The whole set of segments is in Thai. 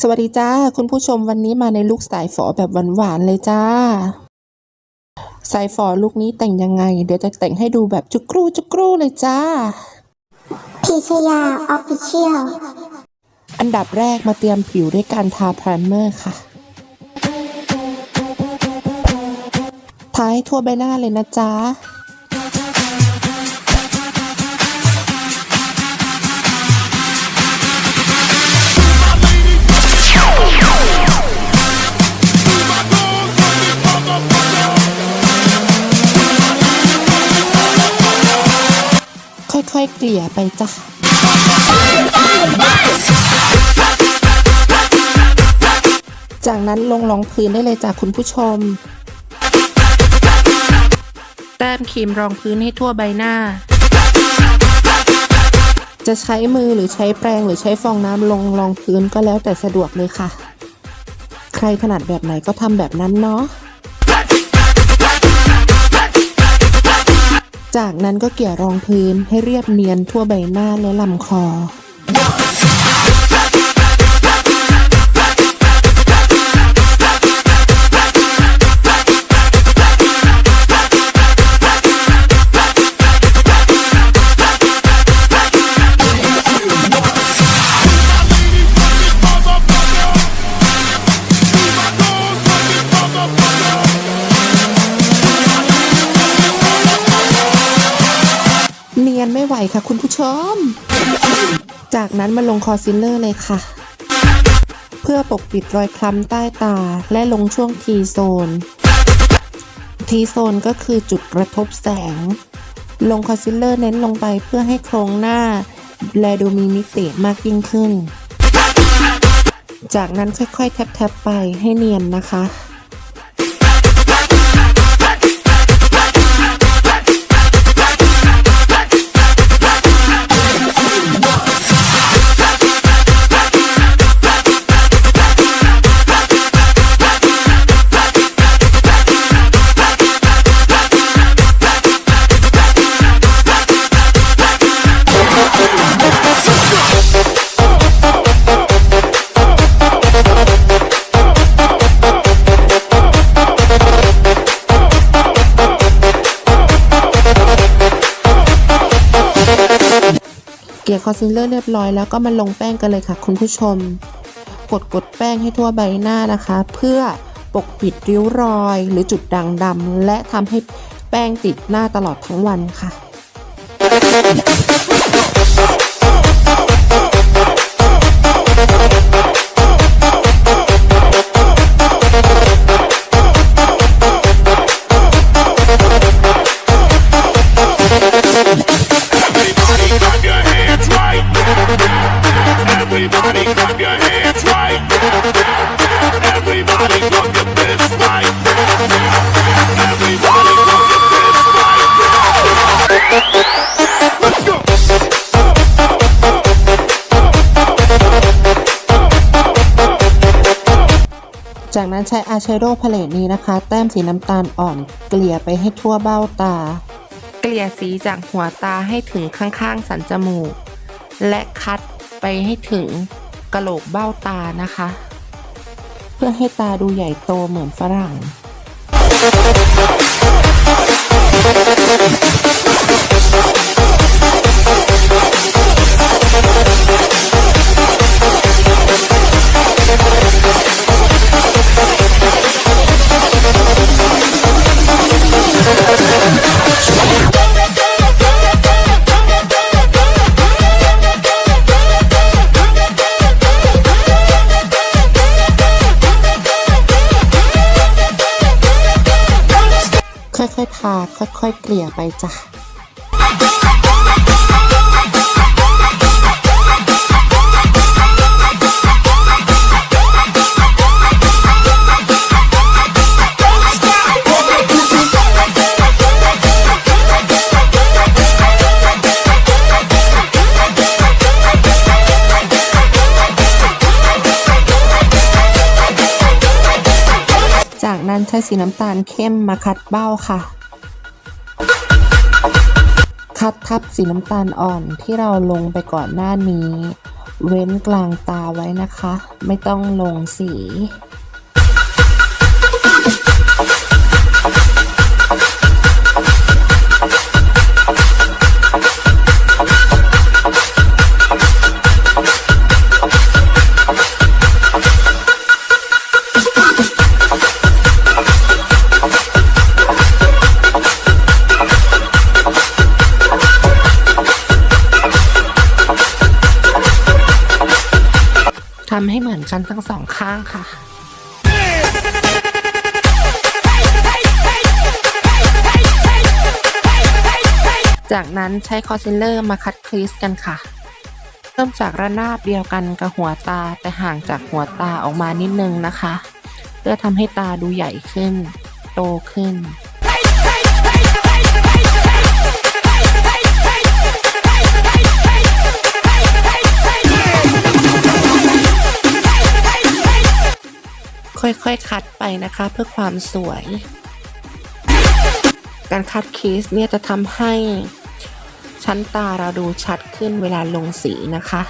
สวัสดีจ้า คุณผู้ชมวันนี้มาในลุคสายฝอแบบหวานๆเลยจ้า สายฝอลุคนี้แต่งยังไง เดี๋ยวจะแต่งให้ดูแบบจุกรูจุกรูเลยจ้าพิชยาออฟฟิเชียลอันดับแรกมาเตรียมผิวด้วยการทาไพรเมอร์ค่ะ ทาให้ทั่วใบหน้าเลยนะจ๊ะ ค่อยๆเกลี่ยไปจ้ะจากนั้นลงรองพื้นได้เลยจ้ะคุณผู้ชม แต้มครีมรองพื้นให้ทั่วใบหน้า จะใช้มือหรือใช้แปรงหรือใช้ฟองน้ำลงรองพื้นก็แล้วแต่สะดวกเลยค่ะ ใครถนัดแบบไหนก็ทำแบบนั้นเนาะ จากนั้นก็เกี่ยรองพื้นให้เรียบเนียนทั่วใบหน้าและลำคอ ค่ะคุณผู้ชม จากนั้นมาลงคอนซีลเลอร์เลยค่ะ เพื่อปกปิดรอยคล้ำใต้ตาและลงช่วงทีโซน ทีโซนก็คือจุดกระทบแสง ลงคอนซีลเลอร์เน้นลงไปเพื่อให้โครงหน้า แลดูมีมิติมากยิ่งขึ้น จากนั้นค่อยๆ แทบๆไปให้เนียนนะคะ ลี่ยคอนซีลเลอร์เรียบร้อยแล้วก็มาลงแป้งกันเลยค่ะ คุณผู้ชม กดกดแป้งให้ทั่วใบหน้านะคะ เพื่อปกปิดริ้วรอย หรือจุดด่างดำและทำให้แป้งติดหน้าตลอดทั้งวันค่ะ Everybody clap your hands right now. Everybody clap your fists right now. Everybody clap your fists right now. Let's go. จากนั้นใช้อายแชโดว์พาเลตนี้นะคะ แต้มสีน้ำตาลอ่อนเกลี่ยไปให้ทั่วเบ้าตา เกลี่ยสีจากหัวตาให้ถึงข้างๆสันจมูก และคัด ไปให้ถึงกะโหลกเบ้าตานะคะ เพื่อให้ตาดูใหญ่โตเหมือนฝรั่งค่ ค่อยๆเกลี่ยไปจ้ะจากนั้นใช้สีน้ำตาลเข้มมาคัดเบ้าค่ะ คัดทับสีน้ำตาลอ่อนที่เราลงไปก่อนหน้านี้ เว้นกลางตาไว้นะคะ ไม่ต้องลงสี กันทั้งสองข้างค่ะ จากนั้นใช้คอนซีลเลอร์มาคัดครีสกันค่ะ เริ่มจากระนาบเดียวกันกับหัวตาแต่ห่างจากหัวตาออกมานิดนึงนะคะ เพื่อทำให้ตาดูใหญ่ขึ้น โตขึ้น ค่อยๆ คัดไปนะคะเพื่อความสวย การคัดคีสเนี่ยจะทำให้ชั้นตาเราดูชัดขึ้นเวลาลงสีนะคะ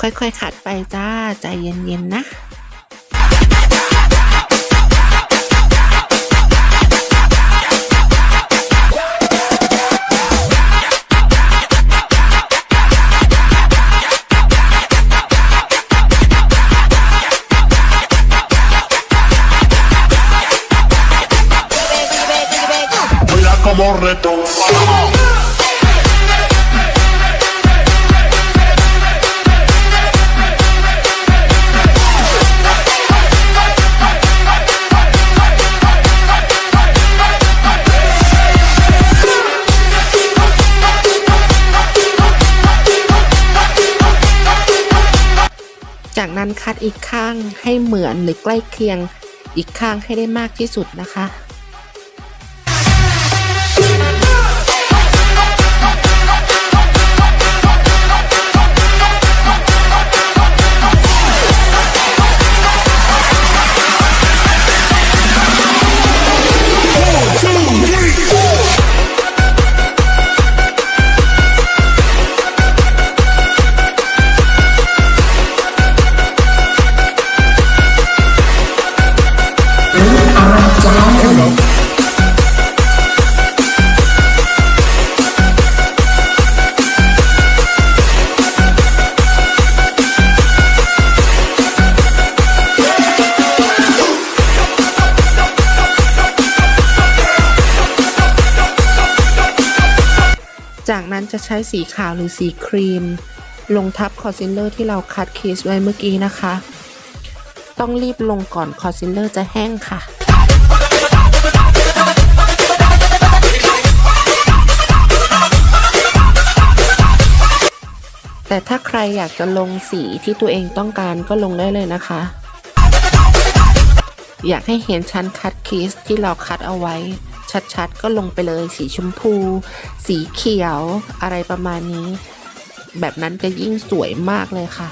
ค่อยๆขัดไปจ้า ใจเย็นๆนะ Mira como retumba.. จากนั้นคัดอีกข้างให้เหมือนหรือใกล้เคียงอีกข้างให้ได้มากที่สุดนะคะ ช้สีขาวหรือสีครีม ลงทับคอนซีลเลอร์ที่เราคัดเคสไว้เมื่อกี้นะคะ ต้องรีบลงก่อนคอนซีลเลอร์จะแห้งค่ะแต่ถ้าใครอยากจะลงสีที่ตัวเองต้องการก็ลงได้เลยนะคะ อยากให้เห็นชั้นคัดคีสที่เราคัดเอาไว้ ชัดๆ ก็ลงไปเลย สีชมพู สีเขียวอะไรประมาณนี้ แบบนั้นจะยิ่งสวยมากเลยค่ะ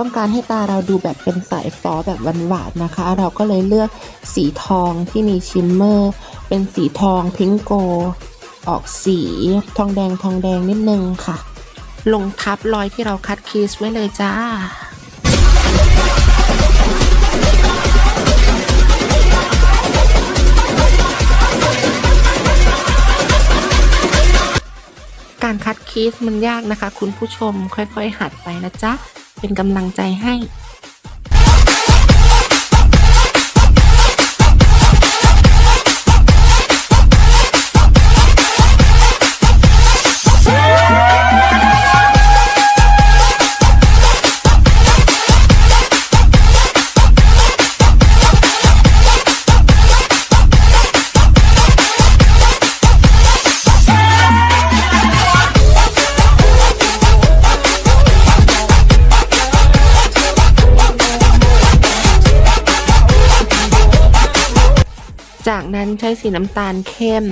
ต้องการให้ตาเราดูแบบเป็นสายฟอแบบหวานๆนะคะ เราก็เลยเลือกสีทองที่มีชิมเมอร์ เป็นสีทองพิงโก ออกสี ทองแดงทองแดงนิดนึงค่ะ ลงทับรอยที่เราคัดคีสไว้เลยจ้าการคัดคีสมันยากนะคะ คุณผู้ชมค่อยๆ หัดไปนะจ๊ะ เป็นกำลังใจให้ากนั้นใช้สีน้ำตาลเข้ม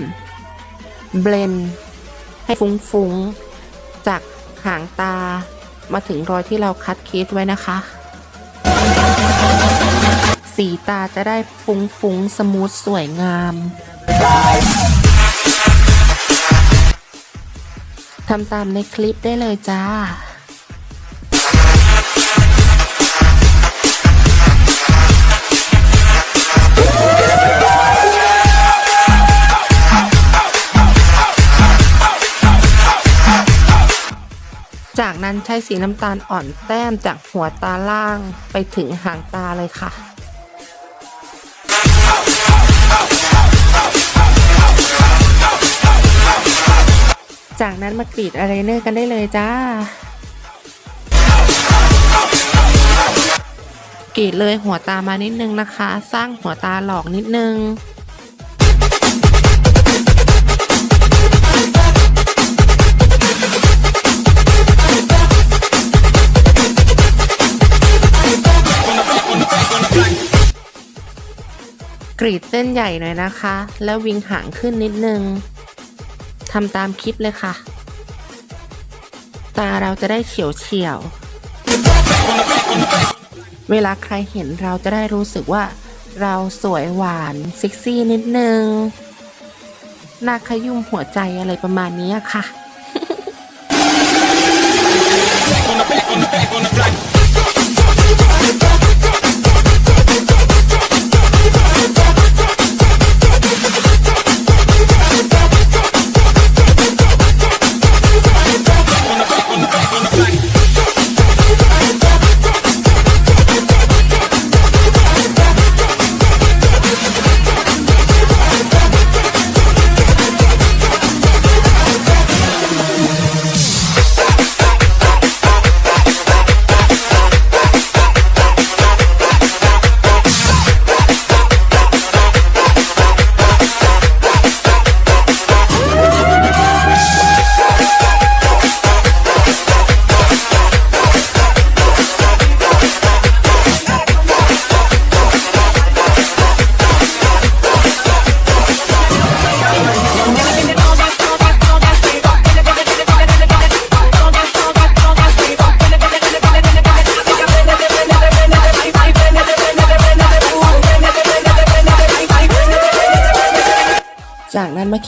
เบลนให้ฟุ้งๆ จากหางตามาถึงรอยที่เราคัดคิดไว้นะคะ สีตาจะได้ฟุ้งๆ สมูทสวยงามทำตามในคลิปได้เลยจ้า จากนั้นใช้สีน้ำตาลอ่อนแต้มจากหัวตาล่างไปถึงหางตาเลยค่ะ จากนั้นมากรีดอะไรเนอร์กันได้เลยจ้ากรีดเลยหัวตามานิดนึงนะคะ สร้างหัวตาหลอกนิดนึง กรีดเส้นใหญ่หน่อยนะคะ แล้ววิงหางขึ้นนิดนึงทำตามคลิปเลยค่ะ ตาเราจะได้เฉียวเฉียว เวลาใครเห็นเราจะได้รู้สึกว่า เราสวยหวานเซ็กซี่นิดนึงน้าขยุ่มหัวใจอะไรประมาณนี้ค่ะ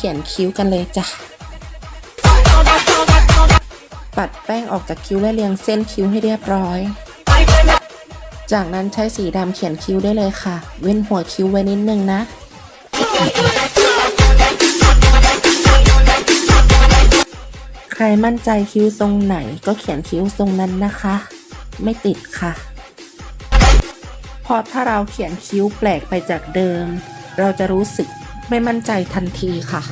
ขียนคิ้วกันเลยจ้ะ ปัดแป้งออกจากคิ้วและเรียงเส้นคิ้วให้เรียบร้อย จากนั้นใช้สีดำเขียนคิ้วได้เลยค่ะ เว้นหัวคิ้วไว้นิดนึงนะใครมั่นใจคิ้วทรงไหนก็เขียนคิ้วทรงนั้นนะคะ ไม่ติดค่ะ เพราะถ้าเราเขียนคิ้วแปลกไปจากเดิม เราจะรู้สึก ไม่มั่นใจทันทีค่ะ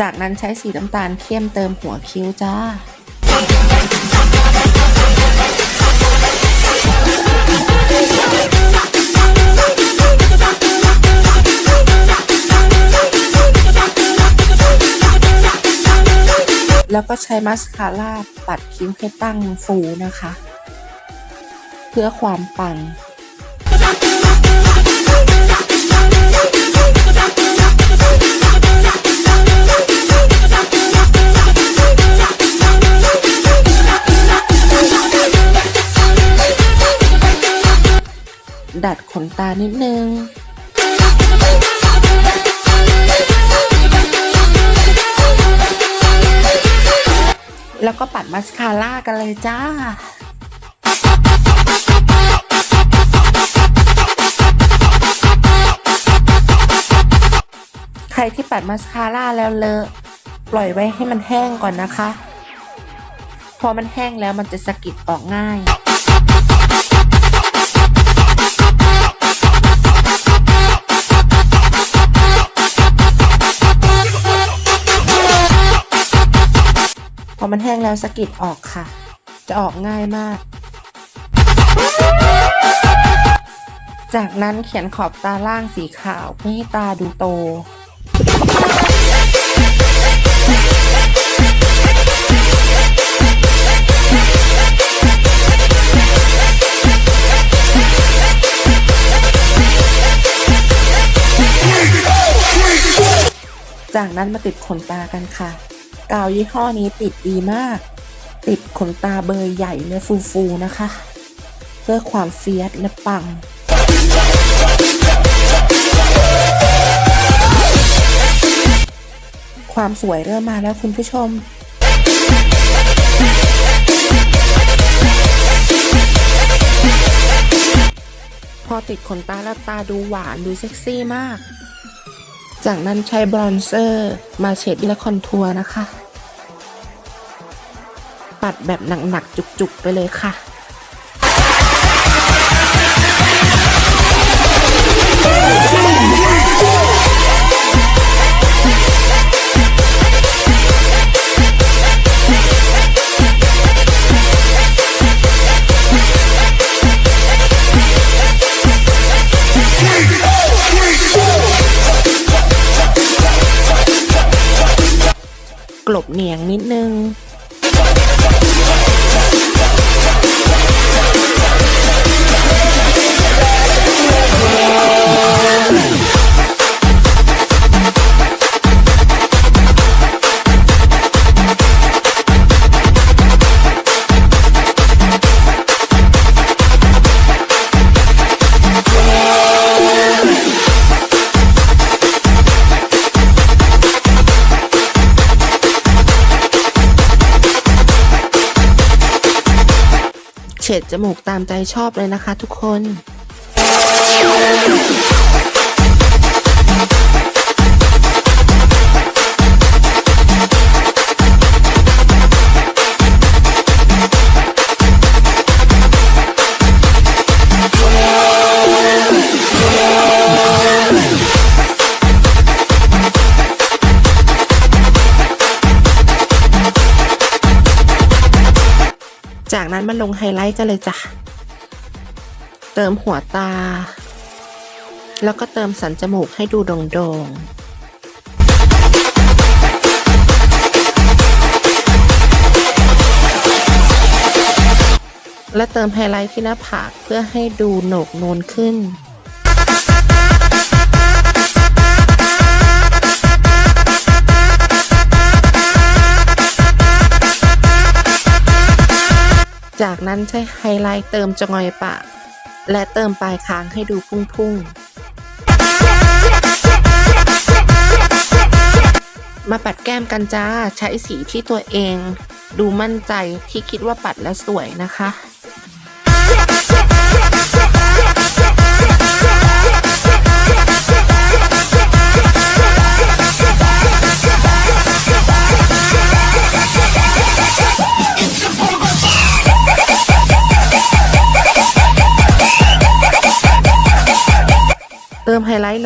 จากนั้นใช้สีน้ำตาลเข้มเติมหัวคิ้วจ้า แล้วก็ใช้มัสคาร่าปัดคิ้วให้ตั้งฟูนะคะ เพื่อความปังดัดขนตานิดนึง แล้วก็ปัดมัสคาร่ากันเลยจ้าใครที่ปัดมัสคาร่าแล้วเลอะปล่อยไว้ให้มันแห้งก่อนนะคะ พอมันแห้งแล้วมันจะสะกิดออกง่าย อมันแห้งแล้วสกิดออกค่ะ จะออกง่ายมาก จากนั้นเขียนขอบตาล่างสีขาวเพื่อให้ตาดูโต จากนั้นมาติดขนตากันค่ะ กาวยี่ห้อนี้ติดดีมาก ติดขนตาเบอร์ใหญ่และฟูๆนะคะ เพื่อความเฟียสและปังความสวยเริ่มมาแล้วคุณผู้ชม พอติดขนตาแล้วตาดูหวานดูเซ็กซี่มาก จากนั้นใช้บรอนเซอร์มาเฉดและคอนทัวร์นะคะ ปัดแบบหนักๆจุกๆไปเลยค่ะกลบเหนียงนิดนึง ฉดจมูกตามใจชอบเลยนะคะทุกคน ติมหัวตา แล้วก็เติมสันจมูกให้ดูโด่งๆและเติมไฮไลท์ที่หน้าผากเพื่อให้ดูโหนกนูนขึ้น จากนั้นใช้ไฮไลท์เติมจงอยปาก และเติมปลายค้างให้ดูพุ่งๆ มาปัดแก้มกันจ้า ใช้สีที่ตัวเอง ดูมั่นใจที่คิดว่าปัดแล้วสวยนะคะ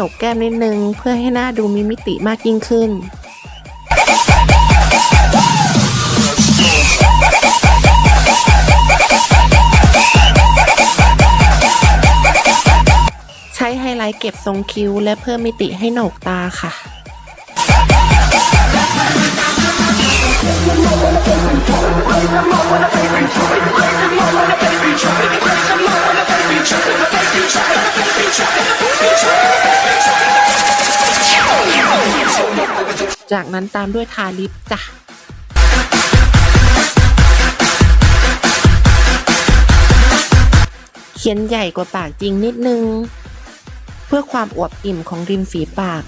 กแก้มนิดนึง เพื่อให้หน้าดูมีมิติมากยิ่งขึ้น ใช้ไฮไลท์เก็บทรงคิ้ว และเพิ่มมิติให้โหนกตาค่ะ จากนั้นตามด้วยทาลิปจ้ะเขียนใหญ่กว่าปากจริงนิดนึง เพื่อความอวบอิ่มของริมฝีปาก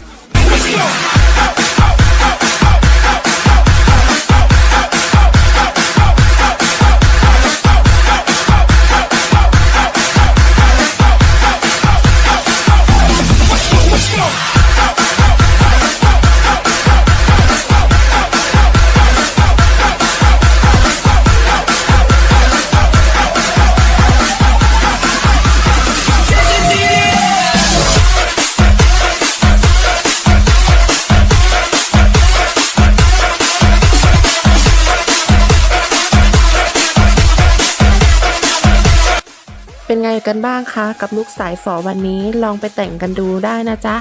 กันบ้างคะกับลุกสายฝอวันนี้ลองไปแต่งกันดูได้นะจ๊ะ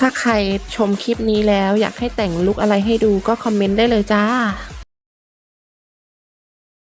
ถ้าใครชมคลิปนี้แล้วอยากให้แต่งลุกอะไรให้ดูก็คอมเมนต์ได้เลยจ้า